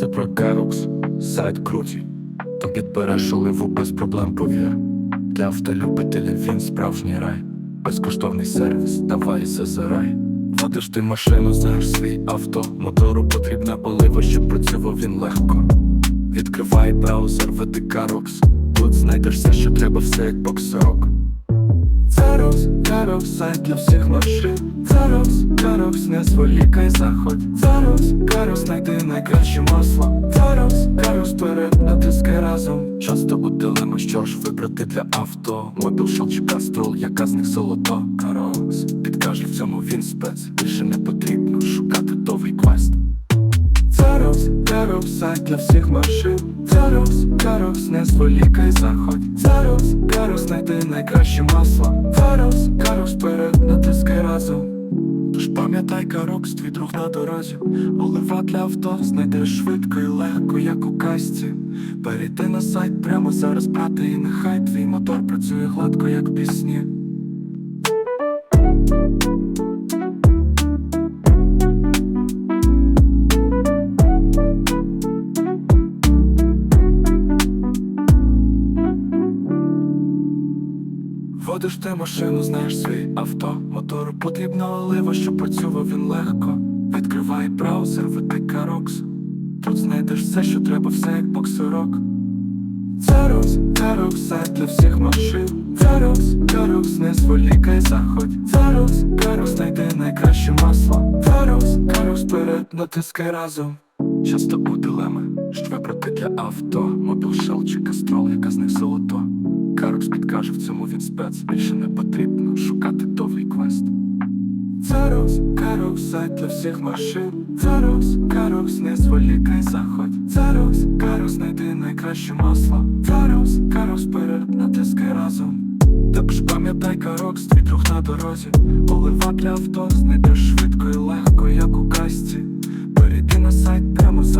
Все про Керокс, сайт круті, то підбереш оливу без проблем повір. Для автолюбителів він справжній рай, безкоштовний сервіс, давай зазирай. Водиш ти машину, знаєш свій авто, мотору потрібна олива, щоб працював він легко. Відкривай браузер, веди Карокс, тут знайдеш все, що треба, все як боксерок. Царокс, Карокс, сайт для всіх машин. Царокс, Карокс, не зволікай, заходь. Царокс, Карокс, знайди найкраще масло. Царокс, Карокс, вперед, натискай разом. Часто у дилему, що ж вибрати для авто. Мобіл, шел чи кастрол, яка з них золото. Карокс, підкаже в цьому він спец. Більше не потрібно шукати довгий квест. Царокс, Карокс, сайт для всіх машин. Царокс, Карокс, не зволікай, заходь. Царокс, Карокс, знайди найкраще масло. Царокс, пам'ятай, Карокс, твій друг на дорозі. Олива для авто знайдеш швидко і легко, як у касті. Перейди на сайт прямо зараз, брати, і нехай твій мотор працює гладко, як пісні. Водиш ти машину, знаєш свій авто, мотору потрібна олива, щоб працював він легко. Відкривай браузер, веди Карокс. Тут знайдеш все, що треба, все як боксерок. Царокс, Карокс, сайт для всіх машин. Царокс, Карокс, не зволікай, заходь. Царокс, Карокс, знайди найкраще масло. Царокс, Карокс, вперед, натискай разом. Часто у дилеми, що вибрати для авто. Мобіл шел чи кастрол, яка з них золото. Карокс підкаже в цьому він спец. Більше не потрібно шукати довгий квест. Царокс, Карокс, сайт для всіх машин. Царокс, Карокс, не зволікай, заходь. Царокс, Карокс, знайди найкраще масло. Царокс, Карокс, вперед, натискай разом. Також пам'ятай, Карокс, твій друг на дорозі. Олива для авто, знайдеш швидко і легко, як у касті. Перейди на сайт прямо зараз,